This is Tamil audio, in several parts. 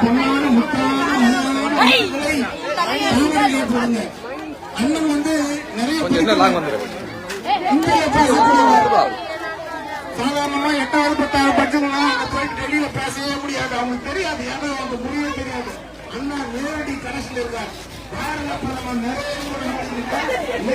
பொன்னான முத்தான போடுங்க அண்ணன் வந்து நிறைய சாதாரணமா எட்டாவது பத்தாவது படிச்சவங்க அங்க போயிட்டு டெல்லியில பேசவே முடியாது. அவங்களுக்கு தெரியாது. ஏன்னா அவங்க முடியவே தெரியாது. அண்ணா நேரடி கனெக்ஷன் இருக்கார். பாரத பிரதமர் நரேந்திர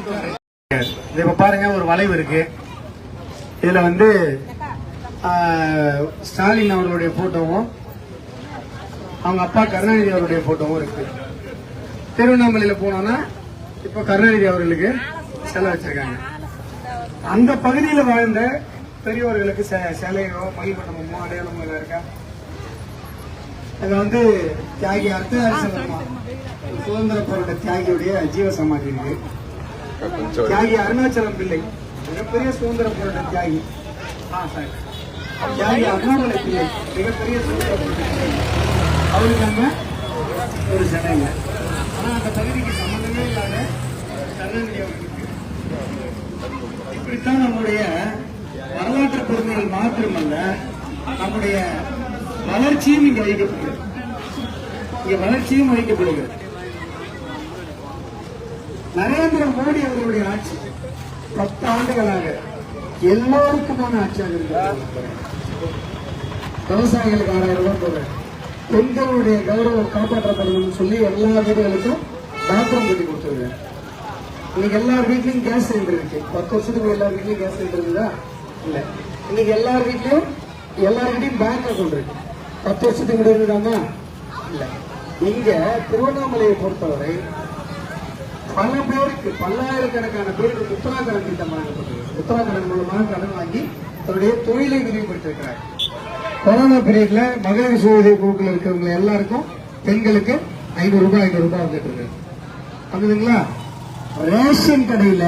இப்ப பாருங்க ஒரு வளைவு இருக்கு. இதுல வந்து ஆஹ், ஸ்டாலின் அவர்களுடைய போட்டோவும் அவங்க அப்பா கருணாநிதி அவருடைய போட்டோவும் இருக்கு. திருவண்ணாமலையில போனோம்னா இப்ப கருணாநிதி அவர்களுக்கு சிலை வச்சிருக்காங்க. அந்த பகுதியில வாழ்ந்த பெரியவர்களுக்கு சிலையோ மகிழ்மண்டபமோ அடையாளமோ எல்லாம் இருக்கா? இது வந்து தியாகி அர்த்தராஜமா சுதந்திர போராட்ட தியாகியுடைய ஜீவ சமாதி இருக்கு. தியாகி அருணாச்சலம் பிள்ளை. மிகப்பெரிய சுதந்திர போராட்ட தியாகி. ஆ, சார். தியாகி அண்ணாமலை பிள்ளை. மிகப்பெரிய சுதந்திர போராட்ட தியாகி. அவருக்கு அங்க ஒரு ஜனைங்க ஆனா அந்த பகுதிக்கு சம்பந்தமே இல்லாத கருணாநிதி இப்படித்தான் நம்முடைய வரலாற்று பொறுமைகள் மாத்திரமல்ல நம்முடைய வளர்ச்சியும் இங்க வைக்கப்படுகிறது. இங்க வளர்ச்சியும் வைக்கப்படுகிறது. நரேந்திர மோடி அவர்களுடைய ஆட்சி பத்து ஆண்டுகளாக எல்லோருக்குமான ஆட்சியாக இருக்கிறது விவசாயிகளுக்கு ஆறாயிரம் ரூபாய் போடுறேன் பெண்களுடைய கௌரவம் காப்பாற்றப்படணும்னு சொல்லி எல்லா வீடுகளுக்கும் பாத்ரூம் கட்டி கொடுத்துருக்கேன் இன்னைக்கு எல்லார் வீட்லயும் கேஸ் சிலிண்டர் இருக்கு. பத்து வருஷத்துக்கு எல்லார் வீட்லயும் கேஸ் சிலிண்டர் இருக்குதா இல்ல. இன்னைக்கு எல்லார் வீட்லயும் எல்லார்கிட்டயும் பேங்க் அக்கௌண்ட் இருக்கு. பத்து வருஷத்துக்கு முன்னாடி இருந்தாமா இல்ல. இங்க திருவண்ணாமலையை பொறுத்தவரை பல பேருக்கு பல்லாயிரக்கணக்கான பேருக்கு முத்ரா திட்டம் வழங்கப்பட்டது. முத்ரா மூலமாக கடன் வாங்கி தன்னுடைய தொழிலை விரிவுபடுத்திருக்கிறார் கொரோனா பீரியட்ல மகளிர் சுயதை உதவி குழுக்கள் இருக்கிறவங்க எல்லாருக்கும் பெண்களுக்கு ஐநூறு ரூபாய் ஐநூறு ரூபாய் வந்துட்டு இருக்கு வந்துதுங்களா ரேஷன் கடையில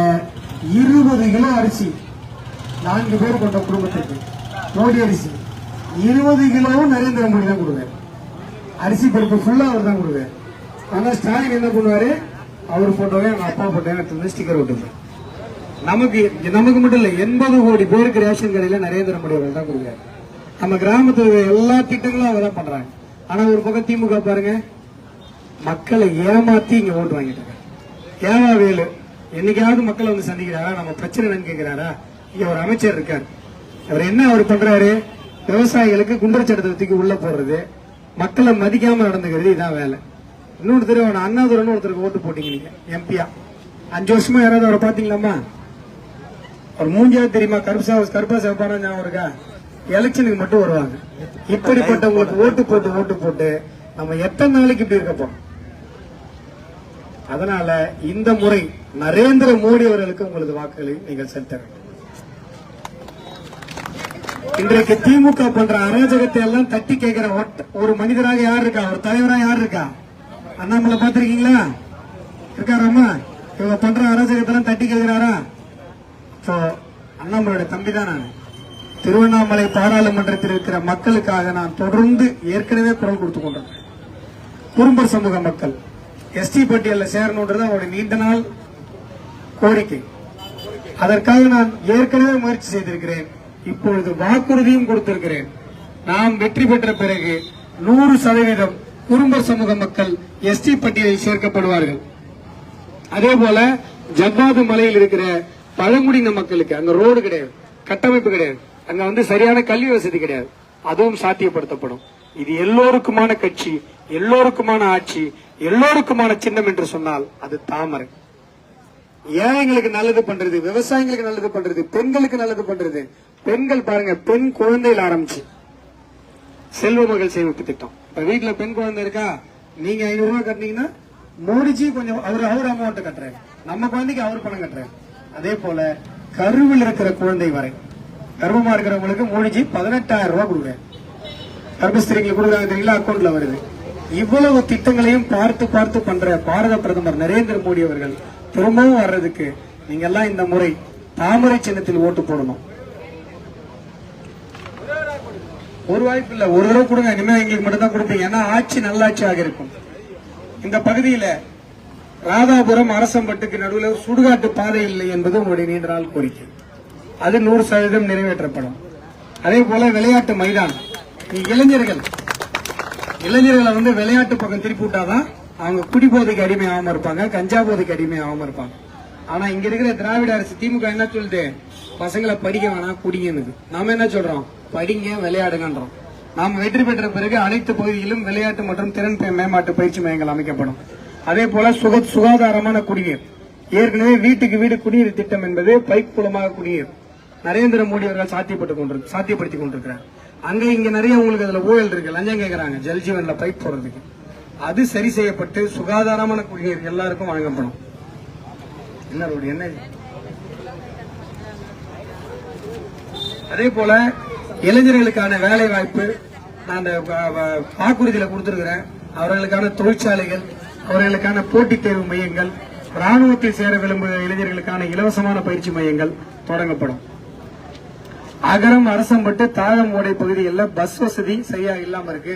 இருபது கிலோ அரிசி நான்கு பேர் கொண்ட குடும்பத்துக்கு மோடி அரிசி. இருபது கிலோவும் நரேந்திர மோடி தான் கொடுவேன் அரிசி பருப்பு ஃபுல்லா அவர் தான் கொடுவேன் ஆனா ஸ்டாலின் என்ன பண்ணுவாரு? அவர் போட்டோவே எங்க அப்பா போட்டோவே ஸ்டிக்கர் ஒட்டுங்க நமக்கு நமக்கு மட்டும் இல்ல எண்பது கோடி பேருக்கு ரேஷன் கடையில நரேந்திர மோடி அவர்கள் தான் கொடுக்குறாரு. நம்ம கிராமத்துல எல்லா திட்டங்களும் அவங்க தான் பண்றாங்க. ஆனா ஒரு பக்கம் திமுக பாருங்க மக்களை ஏமாத்தி இங்க ஓட்டு வாங்கிட்டு இருக்காங்க. ஏவா வேலு என்னைக்காவது மக்களை வந்து சந்திக்கிறாரா? நம்ம பிரச்சனை என்னன்னு கேட்கிறாரா இங்க ஒரு அமைச்சர் இருக்கார். அவர் என்ன அவர் பண்றாரு? விவசாயிகளுக்கு குண்டர் சட்டத்தை தூக்கி உள்ள போடுறது மக்களை மதிக்காம நடந்துக்கிறது இதான் வேலை. இன்னொரு தடவை அண்ணாதுரன் ஒருத்தருக்கு ஓட்டு போட்டீங்க நீங்க எம்பியா. அஞ்சு வருஷமா யாராவது அவரை பாத்தீங்களாமா அவர் மூஞ்சாவது தெரியுமா? கருப்பா கருப்பா சிவப்பான ஞாபகம் இருக்கா? எலெக்ஷனுக்கு மட்டும் வருவாங்க. இப்படிப்பட்டவங்களுக்கு ஓட்டு போட்டு ஓட்டு போட்டு நம்ம எத்தனை நாளைக்கு இப்படி இருக்க போறோம்? அதனால இந்த முறை நரேந்திர மோடி அவர்களுக்கு உங்களது வாக்குகளை நீங்கள் செலுத்த வேண்டும். இன்றைக்கு திமுக பண்ற அராஜகத்தை எல்லாம் தட்டி கேட்கிற ஒரு மனிதராக யார் இருக்கா? ஒரு தலைவராக யார் இருக்கா? அண்ணாமலை பார்த்துருக்கீங்களா? இருக்காராமா இவங்க பண்ற அராஜகத்தை தட்டி கேட்கிறாரா? ஸோ அண்ணாமலையோட தம்பி தான் நான். திருவண்ணாமலை பாராளுமன்றத்தில் இருக்கிற மக்களுக்காக நான் தொடர்ந்து ஏற்கனவே குரல் கொடுத்து கொண்டிருக்கேன். குறும்பர் சமூக மக்கள். எஸ்டி பட்டியலில் சேரணுன்றது அவருடைய நீண்ட நாள் கோரிக்கை. அதற்காக நான் ஏற்கனவே முயற்சி செய்திருக்கிறேன். இப்பொழுது வாக்குறுதியும் கொடுத்திருக்கிறேன். நாம் வெற்றி பெற்ற பிறகு நூறு சதவீதம் குடும்ப சமூக மக்கள் எஸ்டி பட்டியலில் சேர்க்கப்படுவார்கள். அதே போல ஜவ்வாது மலையில் இருக்கிற பழங்குடியின மக்களுக்கு அங்க ரோடு கிடையாது கட்டமைப்பு கிடையாது. அங்க வந்து சரியான கல்வி வசதி கிடையாது. அதுவும் சாத்தியப்படுத்தப்படும். இது எல்லோருக்குமான கட்சி எல்லோருக்குமான ஆட்சி எல்லோருக்குமான சின்னம் என்று சொன்னால் அது தாமரை. ஏழைங்களுக்கு நல்லது பண்றது? விவசாயிகளுக்கு நல்லது பண்றது? பெண்களுக்கு நல்லது பண்றது? பெண்கள் பாருங்க பெண் குழந்தையில் ஆரம்பிச்சு. செல்வ மகள் சேமிப்பு திட்டம். இப்ப வீட்டுல பெண் குழந்தை இருக்கா? நீங்க ஐநூறு ரூபாய் கட்டினீங்கன்னா மோடிஜி கொஞ்சம் அவர் அவர் அமௌண்ட் கட்டுறாரு. நம்ம குழந்தைக்கு அவர் பணம் கட்டுறாரு. அதே போல கருவில் இருக்கிற குழந்தை வரை கர்ப்பமா இருக்கிறவங்களுக்கு மோடிஜி பதினெட்டாயிரம் ரூபாய் கொடுக்குறேன் கர்ப்பஸ்திரிக்கு கொடுக்குறாங்க தெரியல அக்கௌண்ட்ல வருது. இவ்வளவு திட்டங்களையும் பார்த்து பார்த்து பண்ற பாரத பிரதமர் நரேந்திர மோடி அவர்கள் திரும்பவும் வர்றதுக்கு நீங்க எல்லாம் இந்த முறை தாமரை சின்னத்தில் ஓட்டு போடணும். ஒரு வாய்ப்பு இல்ல ஒரு தடவை கொடுங்க இனிமே எங்களுக்கு மட்டும் தான் கொடுப்பீங்க. ஏன்னா ஆட்சி நல்லாட்சியாக இருக்கும். இந்த பகுதியில ராதாபுரம் அரசம்பட்டுக்கு நடுவில் சுடுகாட்டு பாதை இல்லை என்பது உங்களுடைய நீண்ட நாள் கோரிக்கை. அது நூறு சதவீதம் நிறைவேற்றப்படும். அதே போல விளையாட்டு மைதானம். இளைஞர்கள் இளைஞர்களை வந்து விளையாட்டு பக்கம் திருப்பி விட்டாதான் அவங்க குடிபோதைக்கு அடிமை ஆகாம இருப்பாங்க கஞ்சா போதைக்கு அடிமை ஆகாம இருப்பாங்க. ஆனா இங்க இருக்கிற திராவிட அரசு திமுக என்ன சொல்லுது? பசங்களை படிக்க வேணாம் குடிங்கன்னு நாம என்ன சொல்றோம்? படிங்க விளையாடுங்கன்றோம். நாம் வெற்றி பெற்ற பிறகு அனைத்து பகுதிகளிலும் விளையாட்டு மற்றும் திறன் மேம்பாட்டு பயிற்சி மையங்கள் அமைக்கப்படும். அதே போல சுக சுகாதாரமான குடிநீர். ஏற்கனவே வீட்டுக்கு வீடு குடிநீர் திட்டம் என்பது பைப் மூலமாக குடிநீர். நரேந்திர மோடி அவர்கள் சாத்தியப்பட்டு கொண்டு சாத்தியப்படுத்தி கொண்டிருக்கிறார். அங்க இங்க நிறைய உங்களுக்கு அதுல ஊழல் இருக்கு. லஞ்சம் கேட்கறாங்க ஜல்ஜீவன்ல பைப் போடுறதுக்கு. அது சரி செய்யப்பட்டு சுகாதாரமான குடிநீர் எல்லாருக்கும் வழங்கப்படும். என்ன ரோடு என்ன? அதே போல இளைஞர்களுக்கான வேலை வாய்ப்பு நான் வாக்குறுதியில கொடுத்திருக்கிறேன். அவர்களுக்கான தொழிற்சாலைகள் அவர்களுக்கான போட்டித் தேர்வு மையங்கள் ராணுவத்தில் சேர விரும்புகிற இளைஞர்களுக்கான இலவசமான பயிற்சி மையங்கள் தொடங்கப்படும். அகரம் அரசம்பட்டு தாழம் ஓடை பகுதிகளில் பஸ் வசதி சரியா இல்லாம இருக்கு.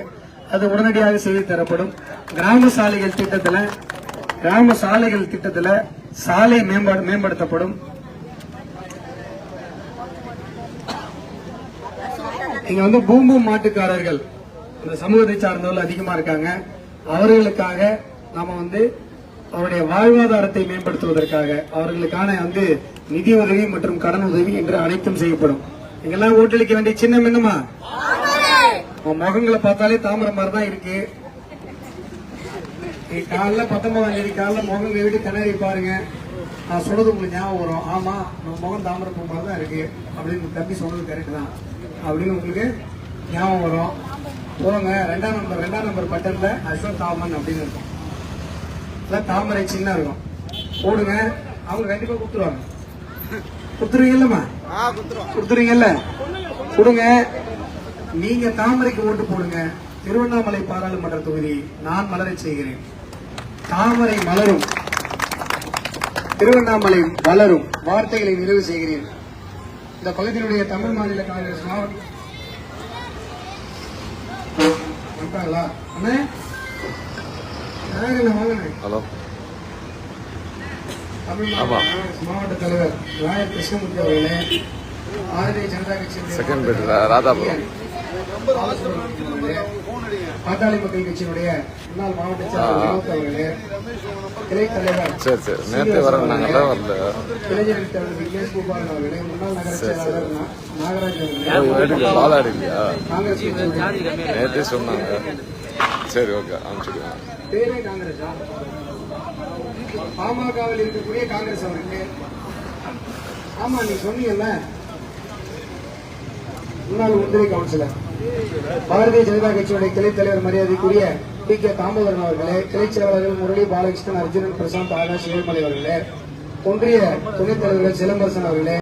அது உடனடியாக செய்து தரப்படும். கிராம சாலைகள் திட்டத்துல கிராம சாலைகள் திட்டத்துல சாலை மேம்பாடு மேம்படுத்தப்படும். இங்க வந்து பூம்பும் மாட்டுக்காரர்கள். இந்த சமூகத்தை சார்ந்தவர்கள் அதிகமா இருக்காங்க. அவர்களுக்காக நாம வந்து அவருடைய வாழ்வாதாரத்தை மேம்படுத்துவதற்காக அவர்களுக்கான வந்து நிதி உதவி மற்றும் கடன் உதவி என்று அனைத்தும் செய்யப்படும். இங்கெல்லாம் ஓட்டளிக்க வேண்டிய சின்னம் என்னமா உன் முகங்களை பார்த்தாலே தாமரை மாதிரி தான் இருக்கு காலைல பத்தொன்பதாம் தேதி காலைல முகம் வீட்டு கண்ணாடி பாருங்க. நான் சொல்றது உங்களுக்கு ஞாபகம் வரும். ஆமா நம்ம முகம் தாமரை பூ மாதிரி தான் இருக்கு அப்படின்னு தம்பி சொன்னது கரெக்ட் தான். அப்படின்னு உங்களுக்கு ஞாபகம் வரும். போங்க ரெண்டாம் நம்பர் ரெண்டாம் நம்பர் பட்டன்ல அசோக் தாமன் அப்படின்னு இருக்கும். இல்ல தாமரை சின்ன இருக்கும். போடுங்க அவங்க கண்டிப்பா கொடுத்துருவாங்க. கொடுத்துருவீங்கல்லம்மா கொடுத்துருவீங்கல்ல? கொடுங்க. நீங்க தாமரைக்கு ஓட்டு போடுங்க. திருவண்ணாமலை பாராளுமன்ற தொகுதி நான் மலரச் செய்கிறேன். தாமரை மலரும். திருவண்ணாமலை வளரும் வார்த்தைகளை நிறைவு செய்கிறேன். இந்த பகுதியினுடைய தமிழ் மாநில காங்கிரஸ் மாவட்ட தமிழ் மாவட்ட தலைவர் ராயர் கிருஷ்ணமூர்த்தி அவர்களே பாரதிய ஜனதா பெட் ராதாபுரம். பாட்டாளி மக்கள் கட்சியினுடைய முன்னாள் மாவட்ட செயலாளர் அவர்களே கிளை தலைவர் சரி சரி. நேற்றே வரல. இளைஞர்கள் தலைவர் விக்னேஷ் கோபாலன் அவர்களே முன்னாள் நகர செயலாளர் நா- நாகராஜ் அவர்களே. இல்லையா காங்கிரஸ் நேற்றே சொன்னாங்க. சரி ஓகே அனுப்பிச்சுடுவேன். பேரே காங்கிரஸா. பாமகவில் இருக்கக்கூடிய காங்கிரஸ் அவருக்கு ஆமா நீ சொன்னீங்கல்ல முன்னாள் ஒன்றிய கவுன்சிலர். பாரதிய ஜனதா கட்சியுடைய கிளை தலைவர் மரியாதைக்குரிய டி கே. தாமோதரன் அவர்களே கிளை செயலாளர்கள் முரளி பாலகிருஷ்ணன் அர்ஜுனன் பிரசாந்த் ஆகாஷ் ஏழுமலை அவர்களே ஒன்றிய துணைத் தலைவர்கள் சிலம்பரசன் அவர்களே